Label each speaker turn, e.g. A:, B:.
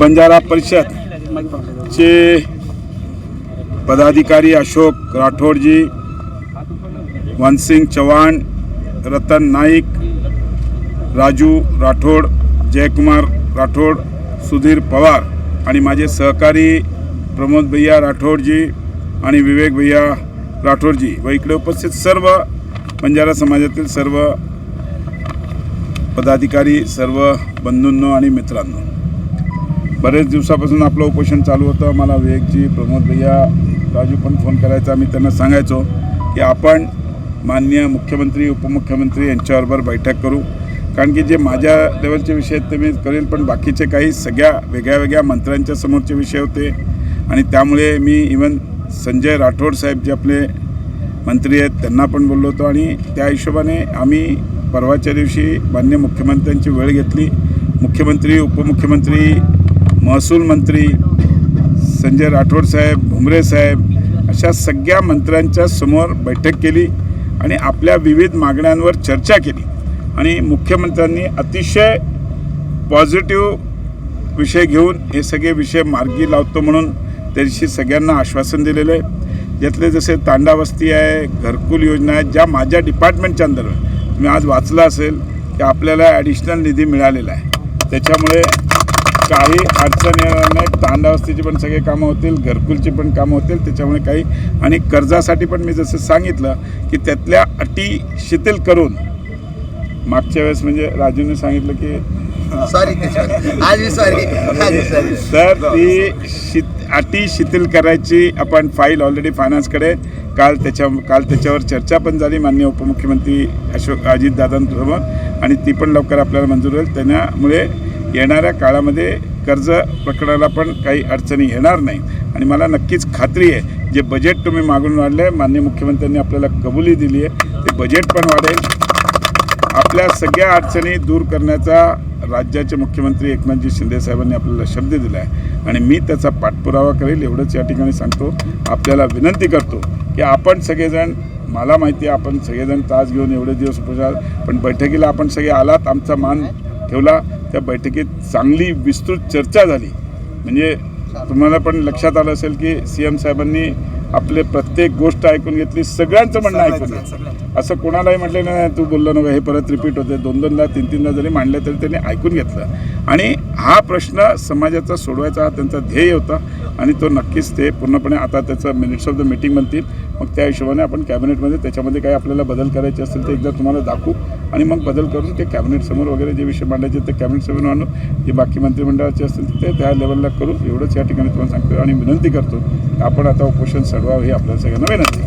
A: बंजारा परिषद चे पदाधिकारी अशोक राठोडजी वनसिंग चव्हाण रतन नाईक राजू राठोड जयकुमार राठोड सुधीर पवार आणि माझे सहकारी प्रमोद भैया राठोडजी आणि विवेक भैया राठोडजी व इकडे उपस्थित सर्व बंजारा समाजातील सर्व पदाधिकारी सर्व बंधूंनो आणि मित्रांनो. बरेच दिवसापासून आपलं उपोषण चालू होतं. मला विवेकजी प्रमोद भैया राजू पण फोन करायचा. मी त्यांना सांगायचो की आपण माननीय मुख्यमंत्री उपमुख्यमंत्री यांच्याबरोबर बैठक करू. कारण की जे माझ्या लेवलचे विषय आहेत ते मी करेल पण बाकीचे काही सगळ्या वेगळ्या वेगळ्या मंत्र्यांच्या समोरचे विषय होते. आणि त्यामुळे मी इवन संजय राठोड साहेब जे आपले मंत्री आहेत त्यांना पण बोललो होतो. आणि त्या हिशोबाने आम्ही परवाच्या दिवशी मान्य मुख्यमंत्र्यांची वेळ घेतली. मुख्यमंत्री उपमुख्यमंत्री महसूल मंत्री संजय राठोड साहेब भुमरे साहेब अशा सगळ्या मंत्र्यांच्या समोर बैठक केली आणि आपल्या विविध मागण्यांवर चर्चा केली. आणि मुख्यमंत्र्यांनी अतिशय पॉझिटिव्ह विषय घेऊन हे सगळे विषय मार्गी लावतो म्हणून त्याशी सगळ्यांना आश्वासन दिलेलं आहे. यातले जसे तांडावस्ती आहे घरकुल योजना आहे ज्या माझ्या डिपार्टमेंटच्या अंदर तुम्ही आज वाचलं असेल की आपल्याला ॲडिशनल निधी मिळालेला आहे. त्याच्यामुळे काही अडचण येणार नाही. तांडावस्तीची पण सगळे कामं होतील घरकुलची पण कामं होतील. त्याच्यामुळे काही आणि कर्जासाठी पण मी जसं सांगितलं की त्यातल्या अटी शिथिल करून मागच्या वेळेस म्हणजे राजूने सांगितलं की
B: सॉरी सॉरी सॉरी
A: तर ती शित अटी शिथिल करायची आपण फाईल ऑलरेडी फायनान्सकडे काल त्याच्या काल त्याच्यावर चर्चा पण झाली माननीय उपमुख्यमंत्री अशोक अजितदादांसमोर. आणि ती पण लवकर आपल्याला मंजूर होईल. त्यामुळे येणाऱ्या काळामध्ये कर्ज प्रकरणाला पण काही अडचणी येणार नाही. आणि मला नक्कीच खात्री आहे जे बजेट तुम्ही मागून वाढलं आहे माननीय मुख्यमंत्र्यांनी आपल्याला कबुली दिली आहे ते बजेट पण वाढेल. आपल्या सगळ्या अडचणी दूर करण्याचा राज्याचे मुख्यमंत्री एकनाथजी शिंदे साहेबांनी आपल्याला शब्द दिला आहे. आणि मी त्याचा पाठपुरावा करेल एवढंच या ठिकाणी सांगतो. आपल्याला विनंती करतो की आपण सगळेजण मला माहिती आहे आपण सगळेजण तास घेऊन एवढे दिवस उपचार पण बैठकीला आपण सगळे आलात आमचा मान ठेवला. त्या बैठकीत चांगली विस्तृत चर्चा झाली. म्हणजे तुम्हाला पण लक्षात आलं असेल की सी एम साहेबांनी आपले प्रत्येक गोष्ट ऐकून घेतली सगळ्यांचं म्हणणं ऐकून असं कोणालाही म्हटलं नाही तू बोललो नव्हे हे परत रिपीट होते. दोन दोनदा तीन तीनदा जरी मांडले तरी त्यांनी ऐकून घेतलं. आणि हा प्रश्न समाजाचा सोडवायचा हा त्यांचा ध्येय होता. आणि तो नक्कीच ते पूर्णपणे आता त्याचं मिनिट्स ऑफ द मीटिंग बनतील मग त्या हिशोबाने आपण कॅबिनेटमध्ये त्याच्यामध्ये काही आपल्याला बदल करायचे असतील ते एकदा तुम्हाला दाखवू. आणि मग बदल करून ते कॅबिनेटसमोर वगैरे जे विषय मांडायचे ते कॅबिनेटसमोर आणू जे बाकी मंत्रिमंडळाचे असतील ते त्या लेवलला करू एवढंच या ठिकाणी तुम्हाला सांगतो आणि विनंती करतो आपण आता उपोषण सडवावं हे आपल्याला सगळ्यांना विनंती.